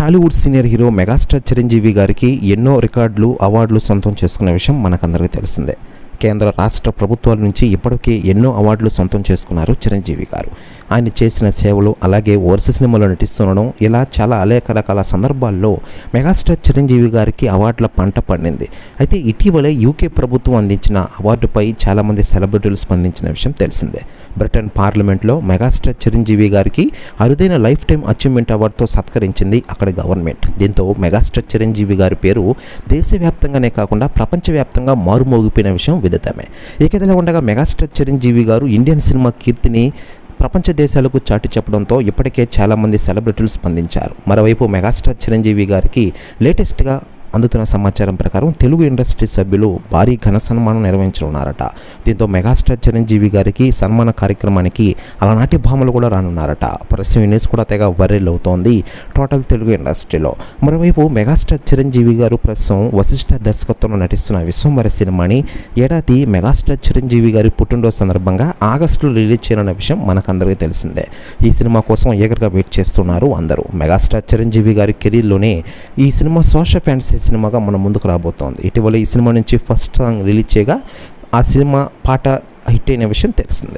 Tollywood senior hero megastar Chiranjeevi గారికి ఎన్నో రికార్డులు అవార్డులు సొంతం చేసుకున్న విషయం మనకందరికీ తెలిసిందే. కేంద్ర రాష్ట్ర ప్రభుత్వాల నుంచి ఇప్పటికే ఎన్నో అవార్డులు సొంతం చేసుకున్నారు చిరంజీవి గారు. ఆయన చేసిన సేవలు అలాగే వరుస సినిమాలో నటిస్తుండడం ఇలా చాలా అనేక రకాల సందర్భాల్లో మెగాస్టార్ చిరంజీవి గారికి అవార్డుల పంట పండింది. అయితే ఇటీవలే యూకే ప్రభుత్వం అందించిన అవార్డుపై చాలామంది సెలబ్రిటీలు స్పందించిన విషయం తెలిసిందే. బ్రిటన్ పార్లమెంట్లో మెగాస్టార్ చిరంజీవి గారికి అరుదైన లైఫ్ టైం అచీవ్మెంట్ అవార్డుతో సత్కరించింది అక్కడ గవర్నమెంట్. దీంతో మెగాస్టార్ చిరంజీవి గారి పేరు దేశవ్యాప్తంగానే కాకుండా ప్రపంచవ్యాప్తంగా మారుమోగిపోయిన విషయం విదితమే ఇక ఇదిలా ఉండగా మెగాస్టార్ చిరంజీవి గారు ఇండియన్ సినిమా కీర్తిని ప్రపంచ దేశాలకు చాటి చెప్పడంతో ఇప్పటికే చాలామంది సెలబ్రిటీలు స్పందించారు. మరోవైపు మెగాస్టార్ చిరంజీవి గారికి లేటెస్ట్గా అందుతున్న సమాచారం ప్రకారం తెలుగు ఇండస్ట్రీ సభ్యులు భారీ ఘన సన్మానం నిర్వహించనున్నారట. దీంతో మెగాస్టార్ చిరంజీవి గారికి సన్మాన కార్యక్రమానికి అలనాటి భామలు కూడా రానున్నారట. ప్రస్తుతం న్యూస్ కూడా తెగ వైరల్ అవుతోంది టోటల్ తెలుగు ఇండస్ట్రీలో. మరోవైపు మెగాస్టార్ చిరంజీవి గారు ప్రస్తుతం వశిష్ఠ దర్శకత్వంలో నటిస్తున్న విశ్వంవర సినిమాని ఏడాది మెగాస్టార్ చిరంజీవి గారి పుట్టినరోజు సందర్భంగా ఆగస్టులో రిలీజ్ చేయనున్న విషయం మనకందరికీ తెలిసిందే. ఈ సినిమా కోసం ఏగర్గా వెయిట్ చేస్తున్నారు అందరూ. మెగాస్టార్ చిరంజీవి గారి కెరీర్లోనే ఈ సినిమా సోషల్ ఫ్యాన్సీ సినిమాగా మన ముందుకు రాబోతోంది. ఇటీవల ఈ సినిమా నుంచి ఫస్ట్ సాంగ్ రిలీజ్ చేయగా ఆ సినిమా పాట హిట్ అయిన విషయం తెలిసిందే